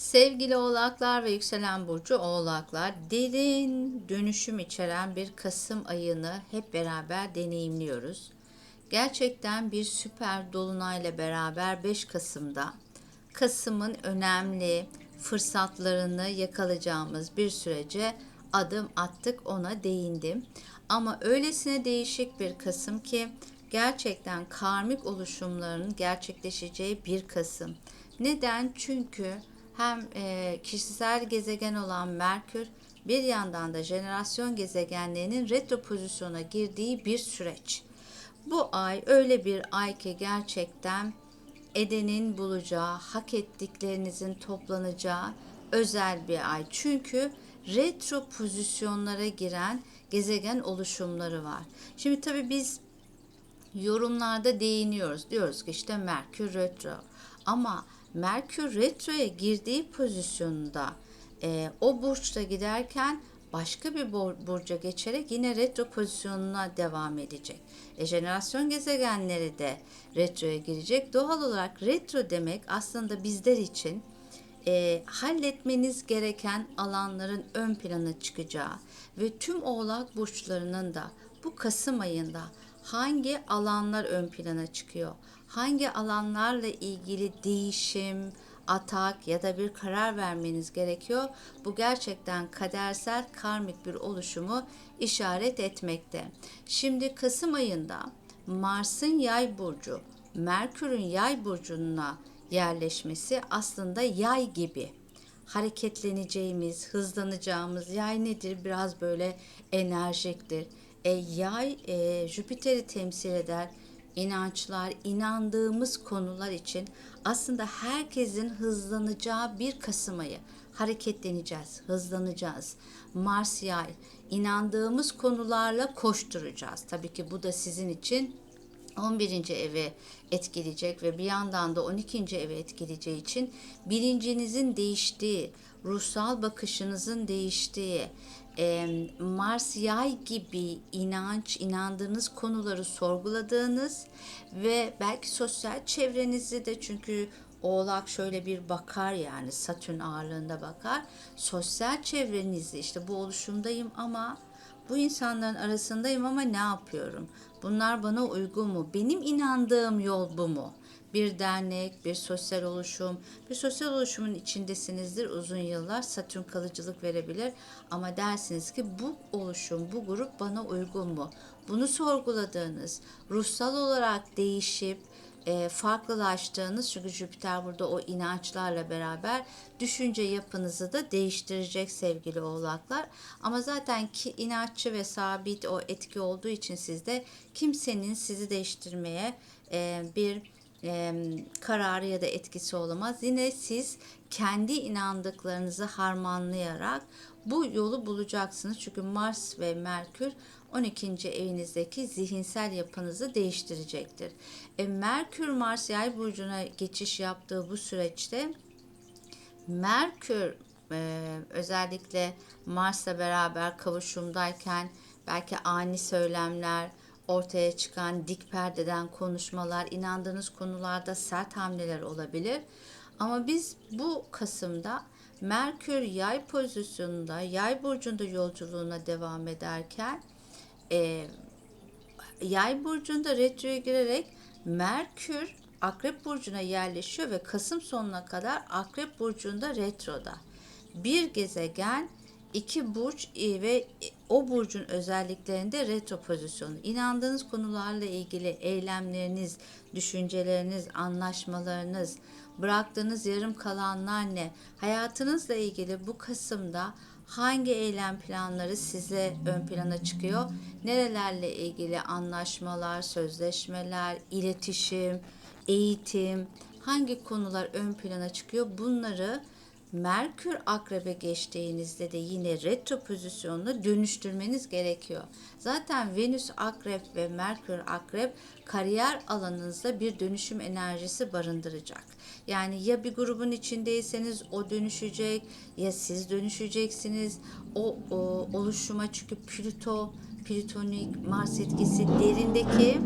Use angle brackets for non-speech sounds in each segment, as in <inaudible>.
Sevgili oğlaklar ve yükselen burcu oğlaklar derin dönüşüm içeren bir Kasım ayını hep beraber deneyimliyoruz. Gerçekten bir süper dolunayla beraber 5 Kasım'da Kasım'ın önemli fırsatlarını yakalayacağımız bir sürece adım attık ona değindim. Ama öylesine değişik bir Kasım ki gerçekten karmik oluşumların gerçekleşeceği bir Kasım. Neden? Çünkü hem e, kişisel gezegen olan Merkür bir yandan da jenerasyon gezegenlerinin retro pozisyona girdiği bir süreç. Bu ay öyle bir ay ki gerçekten edenin bulacağı, hak ettiklerinizin toplanacağı özel bir ay. Çünkü retro pozisyonlara giren gezegen oluşumları var. Şimdi tabii biz yorumlarda değiniyoruz. Diyoruz ki işte Merkür retro. Ama Merkür retroya girdiği pozisyonda e, o burçta giderken başka bir burca geçerek yine retro pozisyonuna devam edecek. E, jenerasyon gezegenleri de retroya girecek. Doğal olarak retro demek aslında bizler için e, halletmeniz gereken alanların ön plana çıkacağı ve tüm oğlak burçlarının da bu Kasım ayında hangi alanlar ön plana çıkıyor? Hangi alanlarla ilgili değişim, atak ya da bir karar vermeniz gerekiyor? Bu gerçekten kadersel karmik bir oluşumu işaret etmekte. Şimdi Kasım ayında Mars'ın yay burcu, Merkür'ün yay burcuna yerleşmesi aslında yay gibi hareketleneceğimiz, hızlanacağımız yay nedir? Biraz böyle enerjiktir. E, yay e, Jüpiter'i temsil eder. İnançlar, inandığımız konular için aslında herkesin hızlanacağı bir Kasım ayı. Hareketleneceğiz, hızlanacağız. Mars yay, inandığımız konularla koşturacağız. Tabii ki bu da sizin için 11. evi etkileyecek ve bir yandan da 12. evi etkileyeceği için bilincinizin değiştiği, ruhsal bakışınızın değiştiği, Mars yay gibi inanç, inandığınız konuları sorguladığınız ve belki sosyal çevrenizi de çünkü Oğlak şöyle bir bakar yani Satürn ağırlığında bakar. Sosyal çevrenizi işte bu oluşumdayım ama bu insanların arasındayım ama ne yapıyorum? Bunlar bana uygun mu? Benim inandığım yol bu mu? Bir dernek, bir sosyal oluşum, bir sosyal oluşumun içindesinizdir uzun yıllar. Satürn kalıcılık verebilir ama dersiniz ki bu oluşum, bu grup bana uygun mu? Bunu sorguladığınız, ruhsal olarak değişip e, farklılaştığınız çünkü Jüpiter burada o inançlarla beraber düşünce yapınızı da değiştirecek sevgili oğlaklar. Ama zaten ki inanççı ve sabit o etki olduğu için sizde kimsenin sizi değiştirmeye e, bir e, kararı ya da etkisi olamaz. Yine siz kendi inandıklarınızı harmanlayarak bu yolu bulacaksınız. Çünkü Mars ve Merkür 12. evinizdeki zihinsel yapınızı değiştirecektir. E, Merkür Mars yay burcuna geçiş yaptığı bu süreçte Merkür e, özellikle Mars'la beraber kavuşumdayken belki ani söylemler, ortaya çıkan dik perdeden konuşmalar, inandığınız konularda sert hamleler olabilir. Ama biz bu Kasım'da Merkür yay pozisyonunda, yay burcunda yolculuğuna devam ederken e, yay burcunda retroya girerek Merkür Akrep burcuna yerleşiyor ve Kasım sonuna kadar Akrep burcunda retroda. Bir gezegen iki burç e, ve o burcun özelliklerinde retro pozisyonu. İnandığınız konularla ilgili eylemleriniz, düşünceleriniz, anlaşmalarınız, bıraktığınız yarım kalanlar ne? Hayatınızla ilgili bu Kasım'da hangi eylem planları size ön plana çıkıyor? Nerelerle ilgili anlaşmalar, sözleşmeler, iletişim, eğitim, hangi konular ön plana çıkıyor? Bunları Merkür akrebe geçtiğinizde de yine retro pozisyonuna dönüştürmeniz gerekiyor. Zaten Venüs akrep ve Merkür akrep kariyer alanınızda bir dönüşüm enerjisi barındıracak. Yani ya bir grubun içindeyseniz o dönüşecek ya siz dönüşeceksiniz. O, o oluşuma çünkü Plüto, Plütonik, Mars etkisi derindeki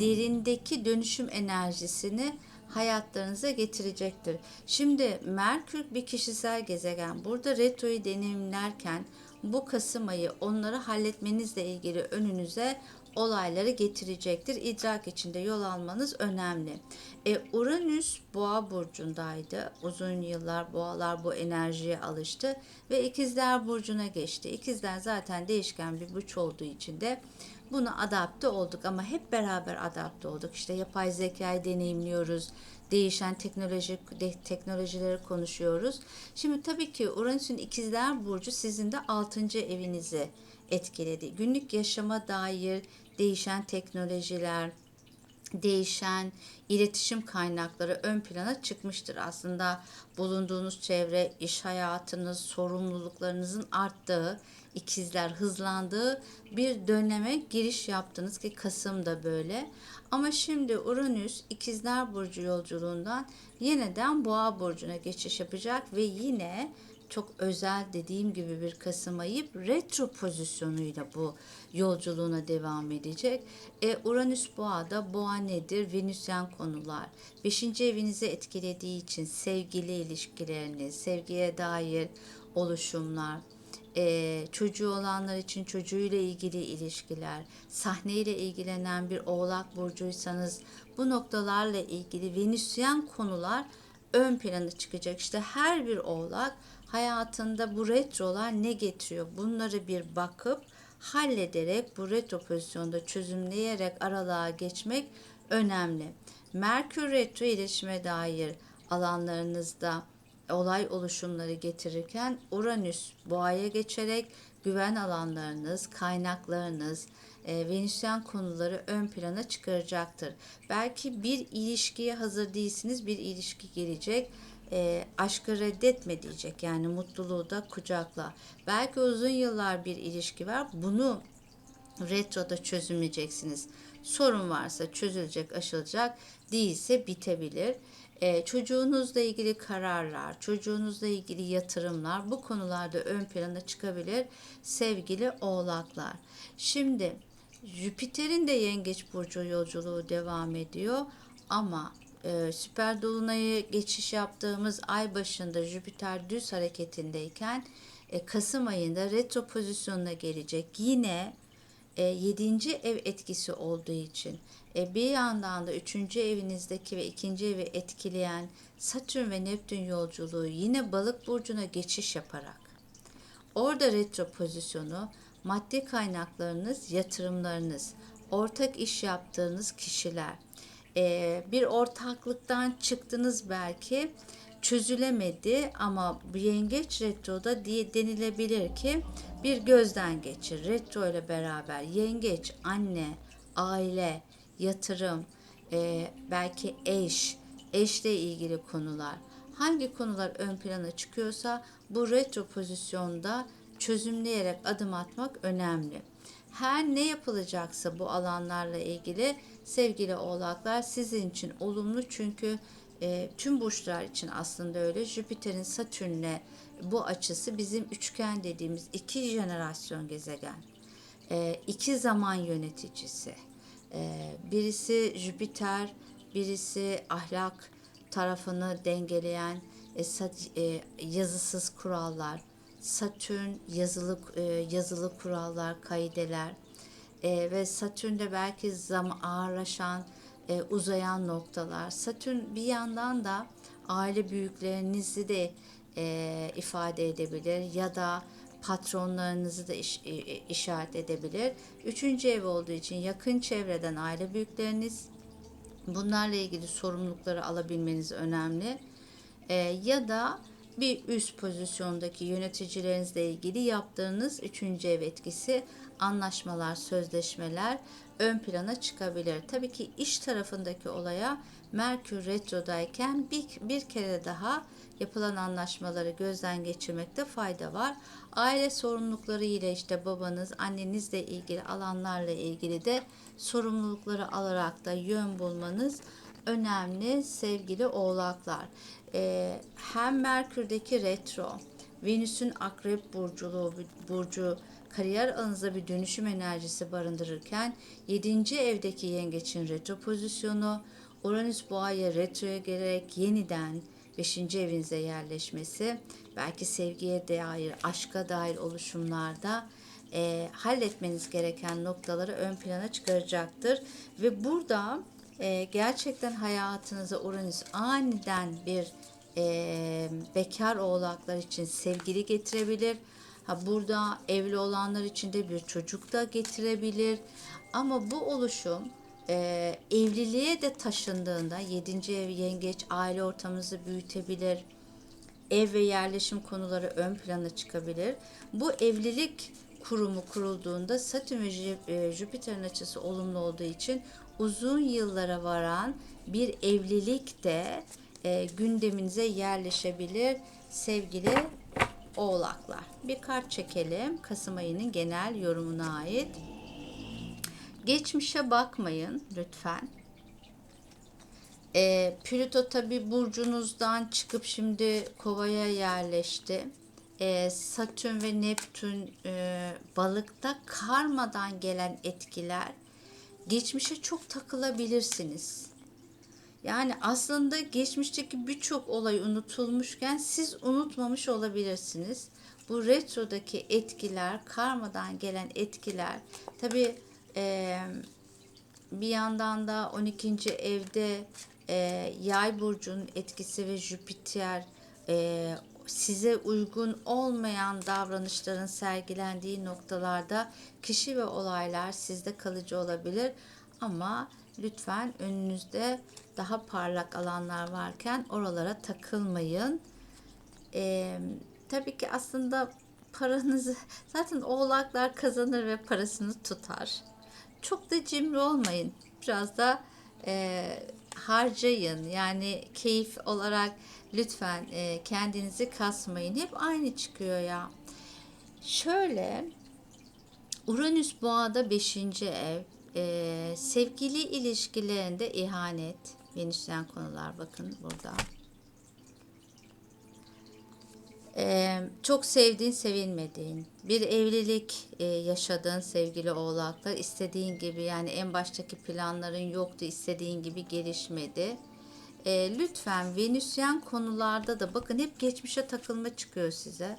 derindeki dönüşüm enerjisini hayatlarınıza getirecektir. Şimdi Merkür bir kişisel gezegen. Burada retroyu deneyimlerken bu Kasım ayı onları halletmenizle ilgili önünüze olayları getirecektir. İdrak içinde yol almanız önemli. E, Uranüs boğa burcundaydı. Uzun yıllar boğalar bu enerjiye alıştı ve ikizler burcuna geçti. İkizler zaten değişken bir burç olduğu için de buna adapte olduk ama hep beraber adapte olduk. İşte yapay zekayı deneyimliyoruz. Değişen teknoloji de, teknolojileri konuşuyoruz. Şimdi tabii ki Uranüs'ün ikizler burcu sizin de 6. evinizi etkiledi. Günlük yaşama dair değişen teknolojiler, değişen iletişim kaynakları ön plana çıkmıştır. Aslında bulunduğunuz çevre, iş hayatınız, sorumluluklarınızın arttığı, ikizler hızlandığı bir döneme giriş yaptınız ki Kasım da böyle. Ama şimdi Uranüs ikizler burcu yolculuğundan yeniden boğa burcuna geçiş yapacak ve yine çok özel dediğim gibi bir Kasım ayı retro pozisyonuyla bu yolculuğuna devam edecek. E, Uranüs boğada boğa nedir? Venüsyen konular. Beşinci evinizi etkilediği için sevgili ilişkileriniz, sevgiye dair oluşumlar, e, çocuğu olanlar için çocuğuyla ilgili ilişkiler, sahneyle ilgilenen bir oğlak burcuysanız bu noktalarla ilgili venüsyen konular ön plana çıkacak. İşte her bir oğlak hayatında bu retrolar ne getiriyor? Bunları bir bakıp hallederek bu retro pozisyonda çözümleyerek aralığa geçmek önemli. Merkür retro iletişime dair alanlarınızda olay oluşumları getirirken Uranüs boğaya geçerek güven alanlarınız, kaynaklarınız, e, Venüsyen konuları ön plana çıkaracaktır. Belki bir ilişkiye hazır değilsiniz, bir ilişki gelecek. E, aşkı reddetme diyecek yani mutluluğu da kucakla. Belki uzun yıllar bir ilişki var. Bunu retroda çözümleyeceksiniz. Sorun varsa çözülecek, aşılacak, değilse bitebilir. Ee, çocuğunuzla ilgili kararlar, çocuğunuzla ilgili yatırımlar bu konularda ön plana çıkabilir sevgili oğlaklar. Şimdi Jüpiter'in de yengeç burcu yolculuğu devam ediyor ama e, süper dolunayı geçiş yaptığımız ay başında Jüpiter düz hareketindeyken e, Kasım ayında retro pozisyonuna gelecek. Yine e, 7. ev etkisi olduğu için e, bir yandan da 3. evinizdeki ve 2. evi etkileyen Satürn ve Neptün yolculuğu yine balık burcuna geçiş yaparak orada retro pozisyonu maddi kaynaklarınız, yatırımlarınız, ortak iş yaptığınız kişiler, e, bir ortaklıktan çıktınız belki çözülemedi ama yengeç retroda diye denilebilir ki bir gözden geçir. Retro ile beraber yengeç, anne, aile, yatırım, e, belki eş, eşle ilgili konular. Hangi konular ön plana çıkıyorsa bu retro pozisyonda çözümleyerek adım atmak önemli. Her ne yapılacaksa bu alanlarla ilgili sevgili oğlaklar sizin için olumlu çünkü e, tüm burçlar için aslında öyle. Jüpiter'in Satürn'le bu açısı bizim üçgen dediğimiz iki jenerasyon gezegen. E, iki zaman yöneticisi. E, birisi Jüpiter, birisi ahlak tarafını dengeleyen e, sat, e, yazısız kurallar. Satürn yazılı e, yazılı kurallar, kaideler e, ve Satürn'de belki zam ağırlaşan e, uzayan noktalar. Satürn bir yandan da aile büyüklerinizi de e, ifade edebilir ya da patronlarınızı da iş, e, işaret edebilir. Üçüncü ev olduğu için yakın çevreden aile büyükleriniz bunlarla ilgili sorumlulukları alabilmeniz önemli. E, ya da bir üst pozisyondaki yöneticilerinizle ilgili yaptığınız üçüncü ev etkisi anlaşmalar, sözleşmeler ön plana çıkabilir. Tabii ki iş tarafındaki olaya Merkür retrodayken bir, bir kere daha yapılan anlaşmaları gözden geçirmekte fayda var. Aile sorumlulukları ile işte babanız, annenizle ilgili alanlarla ilgili de sorumlulukları alarak da yön bulmanız önemli sevgili oğlaklar. Ee, hem Merkür'deki retro, Venüs'ün akrep burculuğu, burcu kariyer alanınıza bir dönüşüm enerjisi barındırırken 7. evdeki yengeçin retro pozisyonu, Uranüs boğaya retroya gelerek yeniden 5. evinize yerleşmesi belki sevgiye dair, aşka dair oluşumlarda e, halletmeniz gereken noktaları ön plana çıkaracaktır. Ve burada e, gerçekten hayatınıza Uranüs aniden bir e, bekar oğlaklar için sevgili getirebilir. Ha burada evli olanlar için de bir çocuk da getirebilir. Ama bu oluşum e, evliliğe de taşındığında 7. ev yengeç aile ortamınızı büyütebilir. Ev ve yerleşim konuları ön plana çıkabilir. Bu evlilik kurumu kurulduğunda Satürn ve e, Jüpiter'in açısı olumlu olduğu için uzun yıllara varan bir evlilik de e, gündeminize yerleşebilir sevgili oğlaklar. Bir kart çekelim Kasım ayının genel yorumuna ait. Geçmişe bakmayın lütfen. E, Plüto tabi burcunuzdan çıkıp şimdi kovaya yerleşti. E, Satürn ve Neptün e, balıkta karmadan gelen etkiler geçmişe çok takılabilirsiniz. Yani aslında geçmişteki birçok olay unutulmuşken siz unutmamış olabilirsiniz. Bu retrodaki etkiler, karmadan gelen etkiler tabi bir yandan da 12. evde e, yay burcunun etkisi ve Jüpiter e, size uygun olmayan davranışların sergilendiği noktalarda kişi ve olaylar sizde kalıcı olabilir ama lütfen önünüzde daha parlak alanlar varken oralara takılmayın. E, tabii ki aslında paranızı <laughs> zaten oğlaklar kazanır ve parasını tutar. Çok da cimri olmayın. Biraz da e, harcayın. Yani keyif olarak lütfen e, kendinizi kasmayın. Hep aynı çıkıyor ya. Şöyle Uranüs boğada 5. ev e, sevgili ilişkilerinde ihanet Venüs'ten konular bakın burada. Ee, çok sevdiğin, sevilmediğin, bir evlilik e, yaşadığın sevgili oğlaklar, istediğin gibi yani en baştaki planların yoktu, istediğin gibi gelişmedi. Ee, lütfen Venüsyen konularda da bakın hep geçmişe takılma çıkıyor size.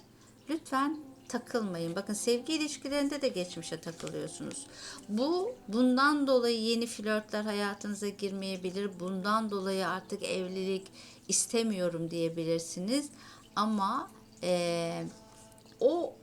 Lütfen takılmayın. Bakın sevgi ilişkilerinde de geçmişe takılıyorsunuz. Bu bundan dolayı yeni flörtler hayatınıza girmeyebilir. Bundan dolayı artık evlilik istemiyorum diyebilirsiniz. Ama e, o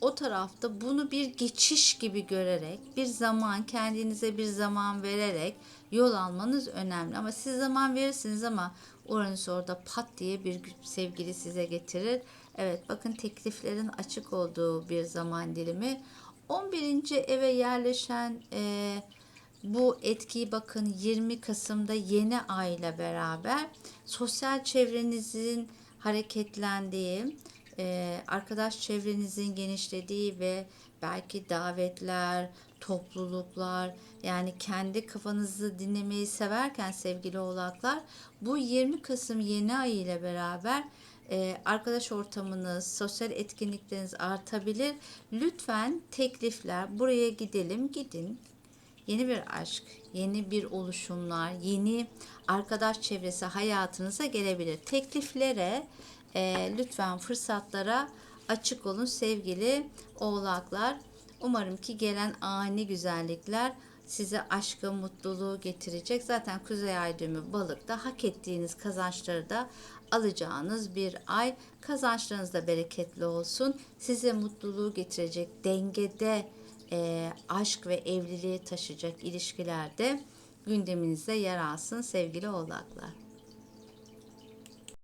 o tarafta bunu bir geçiş gibi görerek bir zaman kendinize bir zaman vererek yol almanız önemli. Ama siz zaman verirsiniz ama Uranüs orada pat diye bir sevgili size getirir. Evet bakın tekliflerin açık olduğu bir zaman dilimi. 11. eve yerleşen e, bu etkiyi bakın 20 Kasım'da yeni ay ile beraber sosyal çevrenizin hareketlendiği, e, arkadaş çevrenizin genişlediği ve belki davetler, topluluklar yani kendi kafanızı dinlemeyi severken sevgili oğlaklar bu 20 Kasım yeni ay ile beraber e, arkadaş ortamınız, sosyal etkinlikleriniz artabilir. Lütfen teklifler buraya gidelim gidin yeni bir aşk, yeni bir oluşumlar, yeni arkadaş çevresi hayatınıza gelebilir. Tekliflere, e, lütfen fırsatlara açık olun sevgili oğlaklar. Umarım ki gelen ani güzellikler size aşkı, mutluluğu getirecek. Zaten Kuzey Ay düğümü balıkta hak ettiğiniz kazançları da alacağınız bir ay. Kazançlarınız da bereketli olsun. Size mutluluğu getirecek dengede e, aşk ve evliliği taşıyacak ilişkilerde gündeminizde yer alsın sevgili oğlaklar.